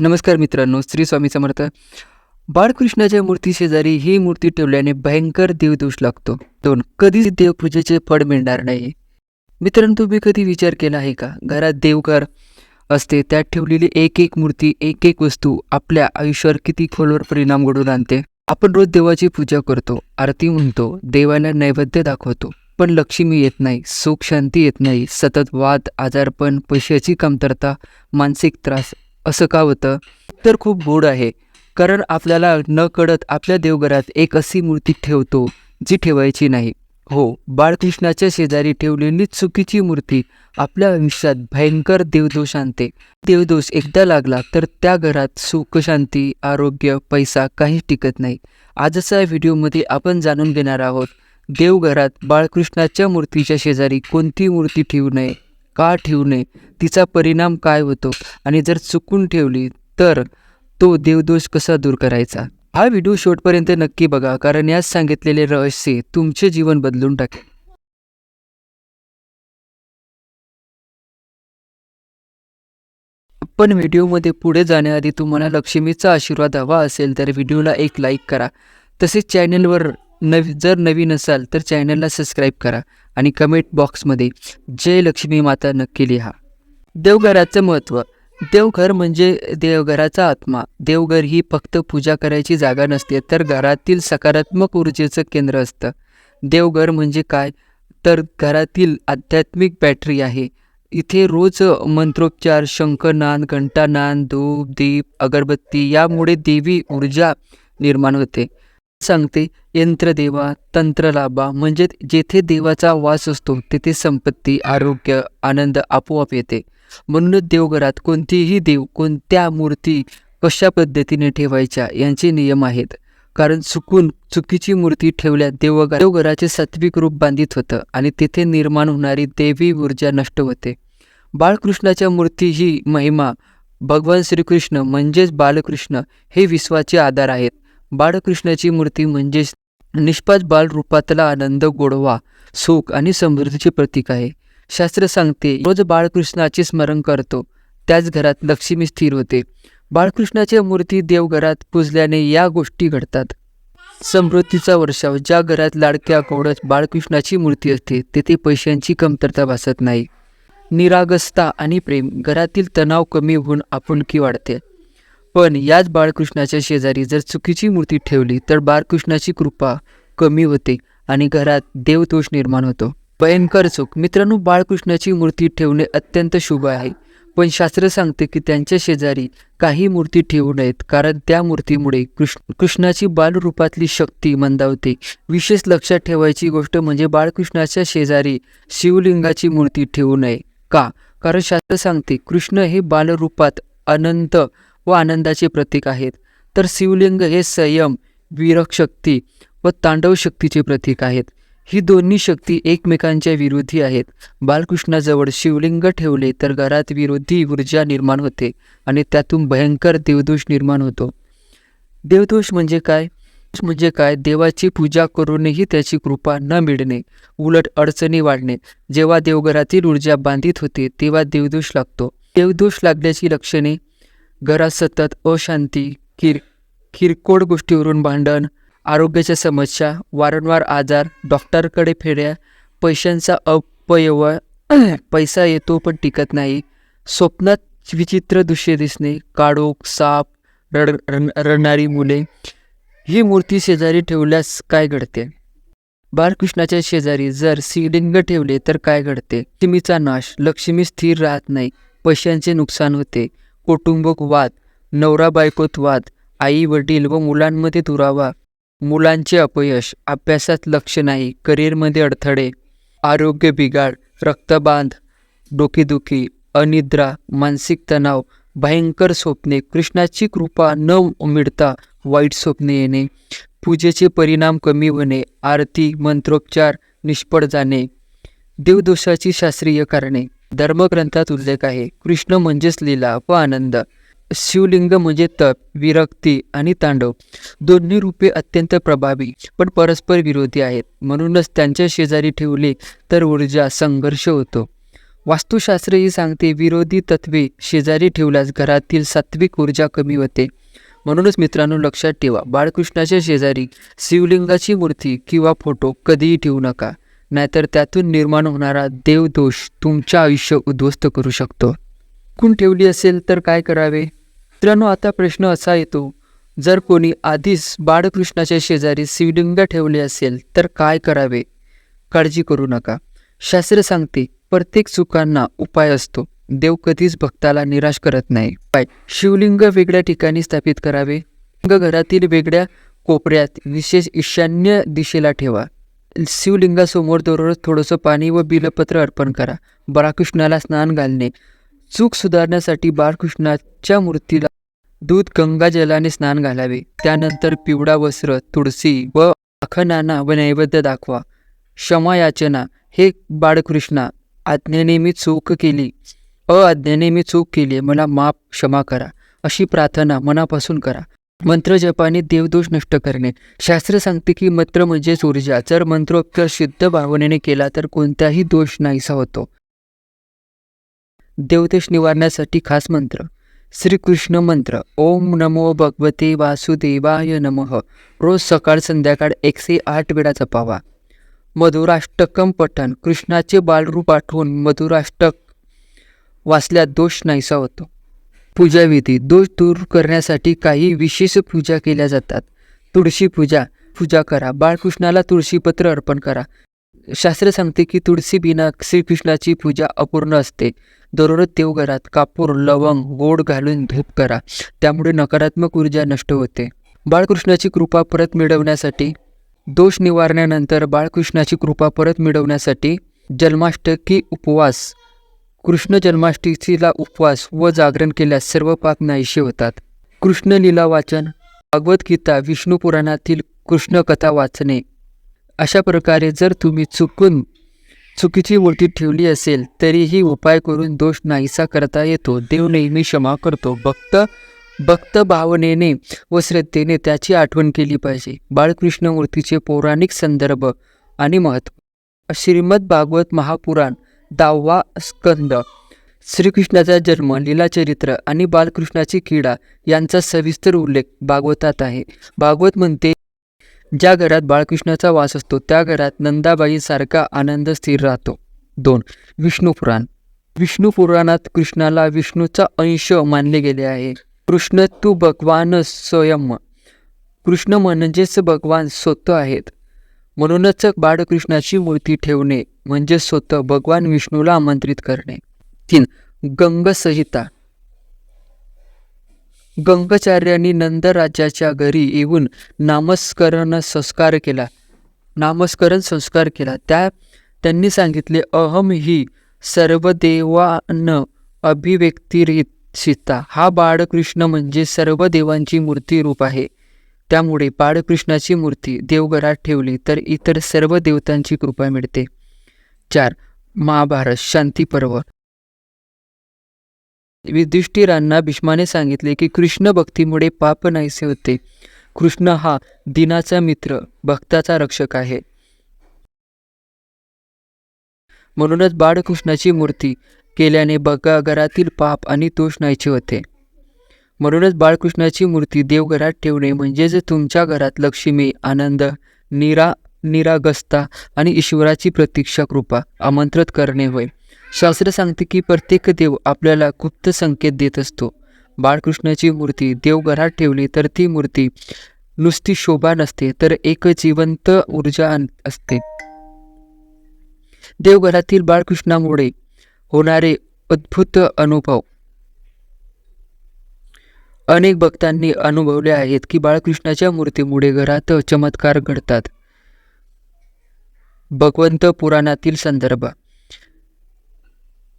नमस्कार मित्रांनो श्री स्वामी समर्थ. बाळकृष्णाच्या मूर्ती शेजारी ही मूर्ती ठेवल्याने भयंकर देवदोष लागतो. दोन कधीच देवपूजेचे फळ मिळणार नाही. मित्रांनो तुम्ही कधी विचार केला आहे का? घरात देवघर असते त्यात ठेवलेली एक एक मूर्ती एक एक वस्तू आपल्या आयुष्यावर किती खोलवर परिणाम घडून आणते? आपण रोज देवाची पूजा करतो आरती म्हणतो देवाला नैवेद्य दाखवतो. पण लक्ष्मी येत नाही सुख शांती येत नाही सतत वाद आजारपण पैशाची कमतरता मानसिक त्रास असं का होतं? तर खूप गोड आहे. कारण आपल्याला न कळत आपल्या देवघरात एक अशी मूर्ती ठेवतो जी ठेवायची नाही. हो बाळकृष्णाच्या शेजारी ठेवलेली चुकीची मूर्ती आपल्या आयुष्यात भयंकर देवदोष आणते. देवदोष एकदा लागला तर त्या घरात सुख शांती आरोग्य पैसा काहीच टिकत नाही. आजच्या व्हिडिओमध्ये आपण जाणून घेणार आहोत देवघरात बाळकृष्णाच्या मूर्तीच्या शेजारी कोणती मूर्ती ठेवू नये? का ठेवू नये? तिचा परिणाम काय होतो? आणि जर चुकून ठेवली तर तो देवदोष कसा दूर करायचा? हा व्हिडिओ शेवटपर्यंत नक्की बघा कारण यात सांगितलेले रहस्य तुमचे जीवन बदलून टाकेल. पण व्हिडिओमध्ये पुढे जाण्याआधी तुम्हाला लक्ष्मीचा आशीर्वाद हवा असेल तर व्हिडिओला एक लाईक करा. तसेच चॅनलवर नवी जर नवीन असाल तर चॅनलला सबस्क्राईब करा आणि कमेंट बॉक्समध्ये जय लक्ष्मी माता नक्की लिहा. देवघराचं महत्त्व. देवघर म्हणजे देवघराचा आत्मा. देवघर ही फक्त पूजा करायची जागा नसते तर घरातील सकारात्मक ऊर्जेचं केंद्र असतं. देवघर म्हणजे काय? तर घरातील आध्यात्मिक बॅटरी आहे. इथे रोज मंत्रोपचार शंखनाद घंटानाद धूप दीप अगरबत्ती यामुळे देवी ऊर्जा निर्माण होते. सांगते यंत्रदेवा तंत्रलाभा म्हणजे जेथे देवाचा वास असतो तेथे संपत्ती आरोग्य आनंद आपोआप येते. म्हणूनच देवघरात कोणतीही देव कोणत्या मूर्ती कशा पद्धतीने ठेवायच्या यांचे नियम आहेत. कारण चुकून चुकीची मूर्ती ठेवल्या देवघर देवघराचे सात्विक रूप बांधित होतं आणि तेथे निर्माण होणारी देवी ऊर्जा नष्ट होते. बाळकृष्णाच्या मूर्ती ही महिमा भगवान श्रीकृष्ण म्हणजेच बालकृष्ण हे विश्वाचे आधार आहेत. बाळकृष्णाची मूर्ती म्हणजेच निष्पाच बालरूपातला आनंद गोडवा सुख आणि समृद्धीचे प्रतीक आहे. शास्त्र सांगते रोज बाळकृष्णाचे स्मरण करतो त्याच घरात लक्ष्मी स्थिर होते. बाळकृष्णाच्या मूर्ती देवघरात पूजल्याने या गोष्टी घडतात. समृद्धीचा वर्षाव ज्या घरात लाडक्या कोडच बाळकृष्णाची मूर्ती असते तेथे पैशांची कमतरता भासत नाही. निरागसता आणि प्रेम घरातील तणाव कमी होऊन आपुलकी वाढते. पण याच बाळकृष्णाच्या शेजारी जर चुकीची मूर्ती ठेवली तर बाळकृष्णाची कृपा कमी होते आणि घरात देवदोष निर्माण होतो. भयंकर चूक. मित्रांनो बाळकृष्णाची मूर्ती ठेवणे अत्यंत शुभ आहे. पण शास्त्र सांगते की त्यांच्या शेजारी काही मूर्ती ठेवू नयेत कारण त्या मूर्तीमुळे कृष्ण कृष्णाची बालरूपातली शक्ती मंदावते. विशेष लक्षात ठेवायची गोष्ट म्हणजे बाळकृष्णाच्या शेजारी शिवलिंगाची मूर्ती ठेवू नये. का? कारण शास्त्र सांगते कृष्ण हे बालरूपात अनंत व आनंदाचे प्रतीक आहेत. तर शिवलिंग हे संयम विरक शक्ती व तांडव शक्तीचे प्रतीक आहेत. ही दोन्ही शक्ती एकमेकांच्या विरोधी आहेत. बालकृष्णाजवळ शिवलिंग ठेवले तर घरात विरोधी ऊर्जा निर्माण होते आणि त्यातून भयंकर देवदोष निर्माण होतो. देवदोष म्हणजे काय? म्हणजे काय? देवाची पूजा करूनही त्याची कृपा न मिळणे उलट अडचणी वाढणे. जेव्हा देवघरातील ऊर्जा बांधित होते तेव्हा देवदोष लागतो. देवदोष लागल्याची लक्षणे घरात सतत अशांती किर किरकोळ गोष्टीवरून भांडण आरोग्याच्या समस्या वारंवार आजार डॉक्टरकडे फेऱ्या पैशांचा अपयव पैसा येतो पण टिकत नाही स्वप्नात विचित्र दृश्य दिसणे काळोख साप रड रड- रडणारी मुले ही मूर्ती शेजारी ठेवल्यास काय घडते? बाळकृष्णाच्या शेजारी जर शिवलिंग ठेवले तर काय घडते? लक्ष्मीचा नाश? लक्ष्मी स्थिर राहत नाही पैशांचे नुकसान होते कौटुंबिक वाद नवरा बायकोत वाद आई वडील व मुलांमध्ये दुरावा. मुलांचे अपयश अभ्यासात लक्ष नाही करिअरमध्ये अडथळे आरोग्य बिघाड रक्तबांध डोकेदुखी अनिद्रा मानसिक तणाव भयंकर स्वप्ने कृष्णाची कृपा न मिळता वाईट स्वप्ने येणे पूजेचे परिणाम कमी होणे आरती मंत्रोपचार निष्फळ जाणे देवदोषाची शास्त्रीय कारणे. धर्मग्रंथात उल्लेख आहे. कृष्ण म्हणजेच लीला व आनंद. शिवलिंग म्हणजे तप विरक्ती आणि तांडव. दोन्ही रूपे अत्यंत प्रभावी पण परस्पर विरोधी आहेत. म्हणूनच त्यांच्या शेजारी ठेवले तर ऊर्जा संघर्ष होतो. वास्तुशास्त्र ही सांगते विरोधी तत्वे शेजारी ठेवल्यास घरातील सात्विक ऊर्जा कमी होते. म्हणूनच मित्रांनो लक्षात ठेवा बाळकृष्णाच्या शेजारी शिवलिंगाची मूर्ती किंवा फोटो कधीही ठेवू नका. नाहीतर त्यातून निर्माण होणारा देवदोष तुमचं आयुष्य उद्ध्वस्त करू शकतो. कुण ठेवली असेल तर काय करावे? मित्रांनो आता प्रश्न असा येतो जर कोणी आधीच बाळकृष्णाच्या शेजारी शिवलिंग ठेवले असेल तर काय करावे? काळजी करू नका. शास्त्र सांगते प्रत्येक चुकांना उपाय असतो. देव कधीच भक्ताला निराश करत नाही. पाय. शिवलिंग वेगळ्या ठिकाणी स्थापित करावे? लिंग घरातील वेगळ्या कोपऱ्यात विशेष ईशान्य दिशेला ठेवा. शिवलिंगासमोर दररोज थोडंसं पाणी व बिलपत्र अर्पण करा. बाळकृष्णाला स्नान घालणे. चूक सुधारण्यासाठी बाळकृष्णाच्या मूर्तीला दूध गंगा जलाने स्नान घालावे. त्यानंतर पिवळा वस्त्र तुळशी व अखनाना व नैवेद्य दाखवा. क्षमा याचना हे बाळकृष्णा आज्ञेने मी चूक केली. अआज्ञेने मी चूक केली. मला माफ क्षमा करा. अशी प्रार्थना मनापासून करा. मंत्र जपाने देवदोष नष्ट करणे. शास्त्र सांगते की मंत्र म्हणजेच ऊर्जा जर मंत्रोपचार शुद्ध भावनेने केला तर कोणताही दोष नाहीसा होतो. देवदोष निवारण्यासाठी खास मंत्र. श्रीकृष्ण मंत्र. ओम नमो भगवते वासुदेवाय नमः. रोज सकाळ संध्याकाळ एकशे आठ वेळा जपावा. मधुराष्टकम पठण कृष्णाचे बालरूप आठवून मधुराष्टक वाचल्यात दोष नाहीसा होतो. पूजाविधी दोष दूर करण्यासाठी काही विशेष पूजा केल्या जातात. तुळशी पूजा पूजा करा. बाळकृष्णाला तुळशीपत्र अर्पण करा. शास्त्र सांगते की तुळशी बिना श्रीकृष्णाची पूजा अपूर्ण असते. दररोज देवघरात कापूर लवंग गोड घालून धूप करा. त्यामुळे नकारात्मक ऊर्जा नष्ट होते. बाळकृष्णाची कृपा परत मिळवण्यासाठी दोष निवारण्यानंतर बाळकृष्णाची कृपा परत मिळवण्यासाठी जन्माष्टकी उपवास कृष्ण जन्माष्टमीला उपवास व जागरण केल्यास सर्व पाप नाहीसे होतात. कृष्ण लीला वाचन भगवद्गीता विष्णू पुराणातील वाचणे. अशा प्रकारे जर तुम्ही चुकून चुकीची मूर्ती ठेवली असेल तरीही उपाय करून दोष नाहीसा करता येतो. देव नेहमी क्षमा करतो. भक्त भक्त भावनेने व श्रद्धेने त्याची आठवण केली पाहिजे. बाळकृष्ण मूर्तीचे पौराणिक संदर्भ आणि महत्त्व. श्रीमद भागवत महापुराण दहावा स्कंद श्रीकृष्णाचा जन्म लीलाचरित्र आणि बालकृष्णाची क्रीडा यांचा सविस्तर उल्लेख भागवतात आहे. भागवत म्हणते ज्या घरात बाळकृष्णाचा वास असतो त्या घरात नंदाबाईसारखा आनंद स्थिर राहतो. दोन विष्णुपुराण विष्णुपुराणात विष्णू पुराणात कृष्णाला विष्णूचा अंश मानले गेले आहे. कृष्ण तू भगवान स्वयं. कृष्ण म्हणजेच भगवान स्वतः आहेत. म्हणूनच बाळकृष्णाची मूर्ती ठेवणे म्हणजे स्वतः भगवान विष्णूला आमंत्रित करणे. तीन गंगसहिता. गंगाचार्यांनी नंदराजाच्या घरी येऊन नामस्करण संस्कार केला. नामस्करण संस्कार केला. त्या त्यांनी सांगितले अहम ही सर्वदेवान अभिव्यक्तिरित हा बाळकृष्ण म्हणजे सर्व देवांची मूर्ती रूप आहे. त्यामुळे बाळकृष्णाची मूर्ती देवघरात ठेवली तर इतर सर्व देवतांची कृपा मिळते. चार. महाभारत शांती पर्व. युधिष्ठिरांना भीष्माने सांगितले की कृष्ण भक्तीमुळे पाप नाहीसे होते. कृष्ण हा दिनाचा मित्र भक्ताचा रक्षक आहे. म्हणूनच बाळकृष्णाची मूर्ती केल्याने बघा घरातील पाप आणि दोष नाहीचे होते. म्हणूनच बाळकृष्णाची मूर्ती देवघरात ठेवणे म्हणजेच तुमच्या घरात लक्ष्मी आनंद निरा निरागस्ता आणि ईश्वराची प्रतीक्षा कृपा आमंत्रित करणे होय. शास्त्र सांगते की प्रत्येक देव आपल्याला गुप्त संकेत देत असतो. बाळकृष्णाची मूर्ती देवघरात ठेवली तर ती मूर्ती नुसती शोभा नसते तर एक जिवंत ऊर्जा असते. देवघरातील बाळकृष्णामुळे होणारे अद्भुत अनुभव. अनेक भक्तांनी अनुभवले आहेत की बाळकृष्णाच्या मूर्तीमुळे घरात चमत्कार घडतात. भगवंत पुराणातील संदर्भ.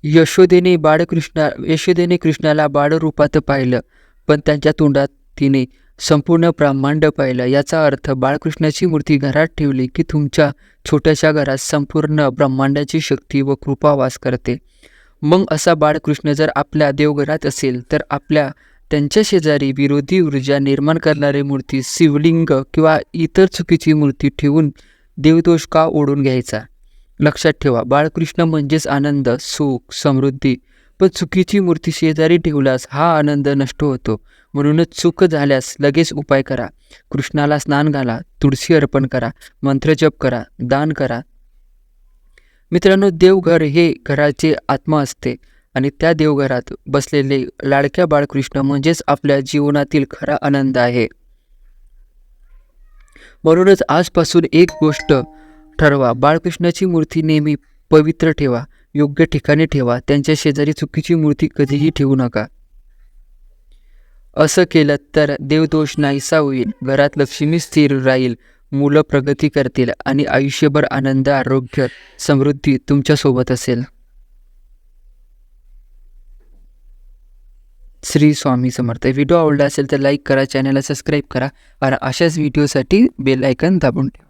यशोदेने बाळकृष्णा यशोदेने कृष्णाला बाळरूपात पाहिलं पण त्यांच्या तोंडात तिने संपूर्ण ब्रह्मांड पाहिलं. याचा अर्थ बाळकृष्णाची मूर्ती घरात ठेवली की तुमच्या छोट्याशा घरात संपूर्ण ब्रह्मांडाची शक्ती व कृपा वास करते. मग असा बाळकृष्ण जर आपल्या देवघरात असेल तर आपल्या त्यांच्या शेजारी विरोधी ऊर्जा निर्माण करणारी मूर्ती शिवलिंग किंवा इतर चुकीची मूर्ती ठेवून देवदोष का ओढून घ्यायचा. लक्षात ठेवा बाळकृष्ण म्हणजेच आनंद सुख समृद्धी. पण चुकीची मूर्ती शेजारी ठेवल्यास हा आनंद नष्ट होतो. म्हणूनच चूक झाल्यास लगेच उपाय करा. कृष्णाला स्नान घाला तुळशी अर्पण करा मंत्रजप करा दान करा. मित्रांनो देवघर हे घराचे आत्मा असते आणि त्या देवघरात बसलेले लाडक्या बाळकृष्ण म्हणजेच आपल्या जीवनातील खरा आनंद आहे. म्हणूनच आजपासून एक गोष्ट ठरवा. बाळकृष्णाची मूर्ती नेहमी पवित्र ठेवा योग्य ठिकाणी ठेवा त्यांच्या शेजारी चुकीची मूर्ती कधीही ठेवू नका. असं केलं तर देवदोष नाहीसा होईल. घरात लक्ष्मी स्थिर राहील मुलं प्रगती करतील आणि आयुष्यभर आनंद आरोग्य समृद्धी तुमच्यासोबत असेल. श्री स्वामी समर्थ. व्हिडिओ आवडला असेल तर लाईक करा चॅनलला सबस्क्राईब करा. आणि अशाच व्हिडिओसाठी बेल आयकन दाबून ठेवा.